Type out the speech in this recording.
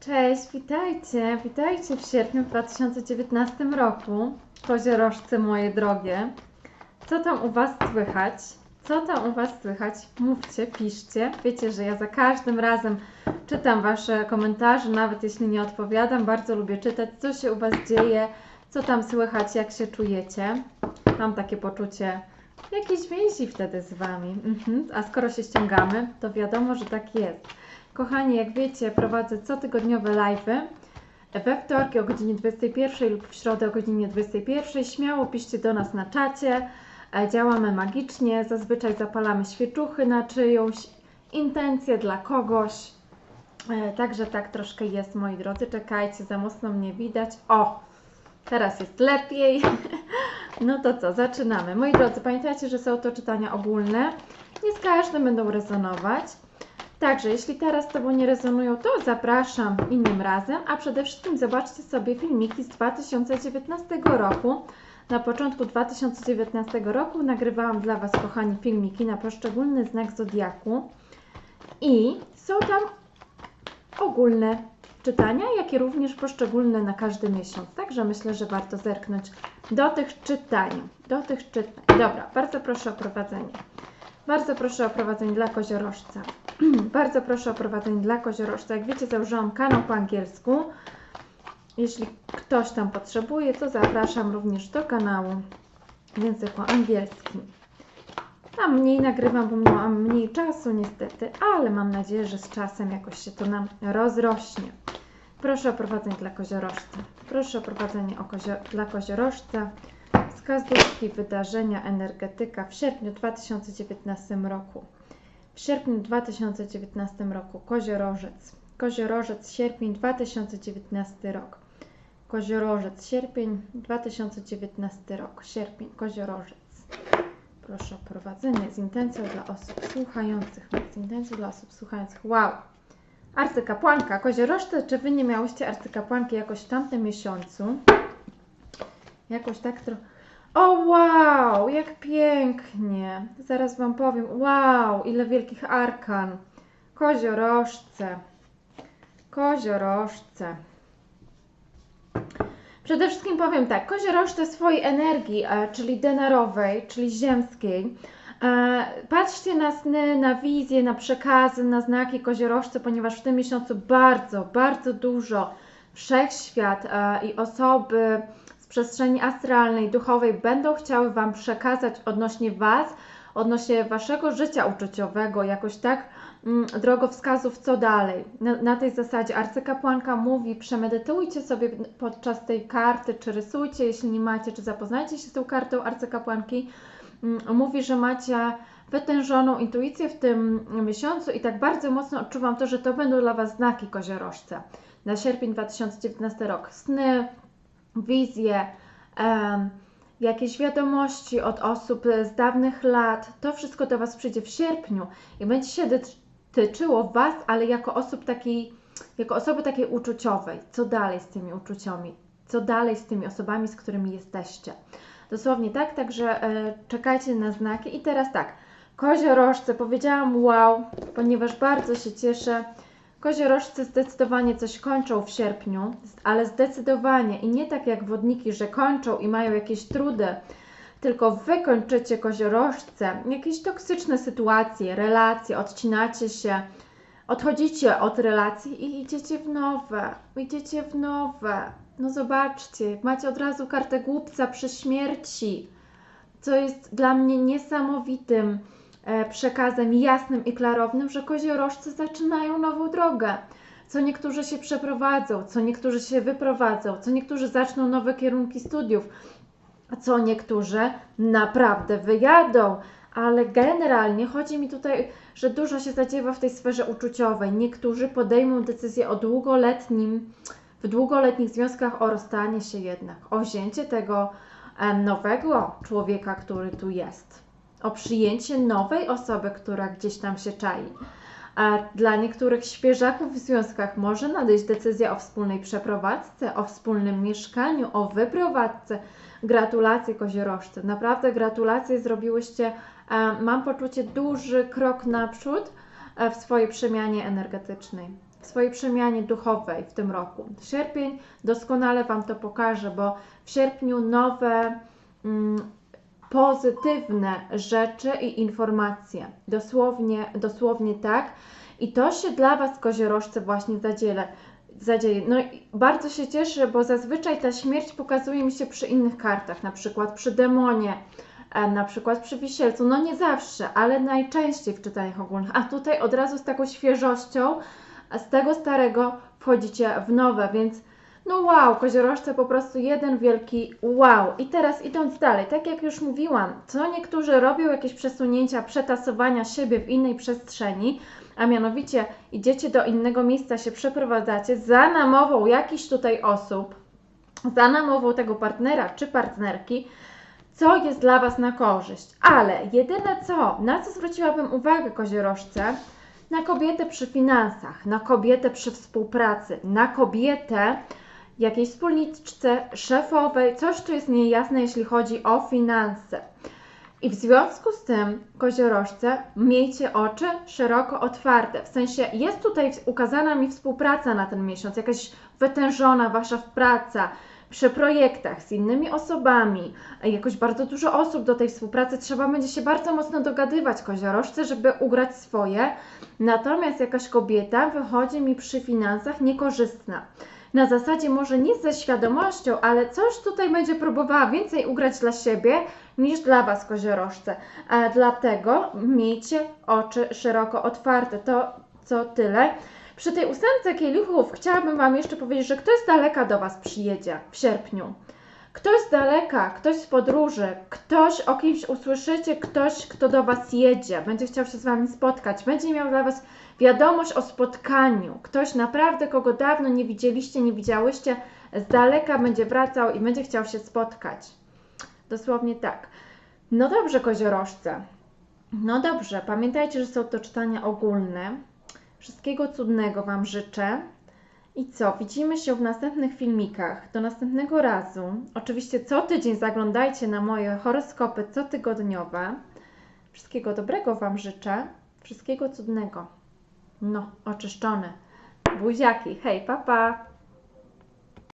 Cześć, witajcie, witajcie w sierpniu 2019 roku. Koziorożce moje drogie. Co tam u Was słychać? Co tam u Was słychać? Mówcie, piszcie. Wiecie, że ja za każdym razem czytam Wasze komentarze, nawet jeśli nie odpowiadam. Bardzo lubię czytać, co się u Was dzieje, co tam słychać, jak się czujecie. Mam takie poczucie jakiejś więzi wtedy z Wami. Mhm. A skoro się ściągamy, to wiadomo, że tak jest. Kochani, jak wiecie, prowadzę cotygodniowe live'y. We wtorki o godzinie 21 lub w środę o godzinie 21. Śmiało piszcie do nas na czacie. E, Działamy magicznie. Zazwyczaj zapalamy świeczuchy na czyjąś intencję dla kogoś. E, Także tak troszkę jest, moi drodzy. Czekajcie, za mocno mnie widać. O! Teraz jest lepiej. No to co, zaczynamy. Moi drodzy, pamiętajcie, że są to czytania ogólne. Nie z każdym będą rezonować. Także jeśli teraz z Tobą nie rezonują, to zapraszam innym razem, a przede wszystkim zobaczcie sobie filmiki z 2019 roku. Na początku 2019 roku nagrywałam dla Was, kochani, filmiki na poszczególny znak Zodiaku i są tam ogólne czytania, jak i również poszczególne na każdy miesiąc. Także myślę, że warto zerknąć do tych czytań. Do tych czytań. Dobra, bardzo proszę o prowadzenie. Bardzo proszę o prowadzenie dla koziorożca. Bardzo proszę o prowadzenie dla koziorożca. Jak wiecie, założyłam kanał po angielsku. Jeśli ktoś tam potrzebuje, to zapraszam również do kanału w języku angielskim. Tam mniej nagrywam, bo mam mniej czasu niestety, ale mam nadzieję, że z czasem jakoś się to nam rozrośnie. Proszę o prowadzenie dla koziorożca. Proszę o prowadzenie o kozio dla koziorożca. Wskazówki, wydarzenia, energetyka w sierpniu 2019 roku. W sierpniu 2019 roku Koziorożec. Koziorożec, sierpień 2019 rok. Koziorożec, sierpień 2019 rok. Sierpień, Koziorożec. Proszę o prowadzenie z intencją dla osób słuchających. Z intencją dla osób słuchających. Wow! Arcykapłanka. Koziorożce, czy Wy nie miałyście arcykapłanki jakoś w tamtym miesiącu? Jakoś tak trochę... O wow, jak pięknie. Zaraz Wam powiem. Wow, ile wielkich arkan. Koziorożce. Koziorożce. Przede wszystkim powiem tak, koziorożce swojej energii, e, czyli denarowej, czyli ziemskiej. E, Patrzcie na sny, na wizje, na przekazy, na znaki koziorożce, ponieważ w tym miesiącu bardzo, bardzo dużo wszechświat e, i osoby przestrzeni astralnej, duchowej będą chciały Wam przekazać odnośnie Was, odnośnie Waszego życia uczuciowego, jakoś tak mm, drogowskazów, co dalej. Na, na tej zasadzie arcykapłanka mówi, przemedytujcie sobie podczas tej karty, czy rysujcie, jeśli nie macie, czy zapoznajcie się z tą kartą arcykapłanki. Mm, Mówi, że macie wytężoną intuicję w tym miesiącu i tak bardzo mocno odczuwam to, że to będą dla Was znaki koziorożce na sierpień 2019 rok. Sny, wizje, jakieś wiadomości od osób z dawnych lat, to wszystko do Was przyjdzie w sierpniu i będzie się dyt- tyczyło Was, ale jako osób takiej, jako osoby takiej uczuciowej. Co dalej z tymi uczuciami? Co dalej z tymi osobami, z którymi jesteście? Dosłownie tak, także e, czekajcie na znaki. I teraz tak, koziorożce, powiedziałam wow, ponieważ bardzo się cieszę. Koziorożce zdecydowanie coś kończą w sierpniu, ale zdecydowanie i nie tak jak wodniki, że kończą i mają jakieś trudy, tylko wy kończycie koziorożce, jakieś toksyczne sytuacje, relacje, odcinacie się, odchodzicie od relacji i idziecie w nowe, idziecie w nowe. No zobaczcie, macie od razu kartę głupca przy śmierci, co jest dla mnie niesamowitym przekazem jasnym i klarownym, że koziorożcy zaczynają nową drogę. Co niektórzy się przeprowadzą, co niektórzy się wyprowadzą, co niektórzy zaczną nowe kierunki studiów, co niektórzy naprawdę wyjadą. Ale generalnie chodzi mi tutaj, że dużo się zadziewa w tej sferze uczuciowej. Niektórzy podejmą decyzję o długoletnim, w długoletnich związkach o rozstanie się jednak, o wzięcie tego e, nowego człowieka, który tu jest, o przyjęcie nowej osoby, która gdzieś tam się czai. A dla niektórych świeżaków w związkach może nadejść decyzja o wspólnej przeprowadzce, o wspólnym mieszkaniu, o wyprowadzce. Gratulacje koziorożce. Naprawdę gratulacje zrobiłyście, e, mam poczucie, duży krok naprzód e, w swojej przemianie energetycznej. w swojej przemianie duchowej w tym roku. Sierpień doskonale Wam to pokaże, bo w sierpniu nowe mm, pozytywne rzeczy i informacje. Dosłownie, dosłownie tak. I to się dla Was, koziorożce, właśnie zadziele, zadzieje. No i bardzo się cieszę, bo zazwyczaj ta śmierć pokazuje mi się przy innych kartach, na przykład przy demonie, e, na przykład przy wisielcu. No nie zawsze, ale najczęściej w czytaniach ogólnych. A tutaj od razu z taką świeżością, z tego starego wchodzicie w nowe, więc no wow, koziorożce po prostu jeden wielki wow. I teraz idąc dalej, tak jak już mówiłam, co niektórzy robią jakieś przesunięcia, przetasowania siebie w innej przestrzeni, a mianowicie idziecie do innego miejsca, się przeprowadzacie za namową jakichś tutaj osób, za namową tego partnera czy partnerki, co jest dla Was na korzyść. Ale jedyne co, na co zwróciłabym uwagę koziorożce, na kobietę przy finansach, na kobietę przy współpracy, na kobietę jakiejś wspólniczce, szefowej, coś tu jest niejasne, jeśli chodzi o finanse. I w związku z tym, koziorożce, miejcie oczy szeroko otwarte. W sensie jest tutaj ukazana mi współpraca na ten miesiąc, jakaś wytężona wasza praca przy projektach z innymi osobami, jakoś bardzo dużo osób do tej współpracy, trzeba będzie się bardzo mocno dogadywać koziorożce, żeby ugrać swoje. Natomiast jakaś kobieta wychodzi mi przy finansach niekorzystna na zasadzie może nie ze świadomością, ale coś tutaj będzie próbowała więcej ugrać dla siebie niż dla Was, koziorożce. Dlatego miejcie oczy szeroko otwarte. To co tyle. Przy tej ósemce kielichów chciałabym Wam jeszcze powiedzieć, że ktoś z daleka do Was przyjedzie w sierpniu. Ktoś z daleka, ktoś z podróży, ktoś o kimś usłyszycie, ktoś, kto do Was jedzie, będzie chciał się z Wami spotkać, będzie miał dla Was wiadomość o spotkaniu. Ktoś naprawdę, kogo dawno nie widzieliście, nie widziałyście, z daleka będzie wracał i będzie chciał się spotkać. Dosłownie tak. No dobrze, koziorożce. No dobrze, pamiętajcie, że są to czytania ogólne. Wszystkiego cudnego Wam życzę. I co? Widzimy się w następnych filmikach. Do następnego razu. Oczywiście co tydzień zaglądajcie na moje horoskopy cotygodniowe. Wszystkiego dobrego Wam życzę. Wszystkiego cudnego. No, oczyszczone. Buziaki. Hej, papa. Pa.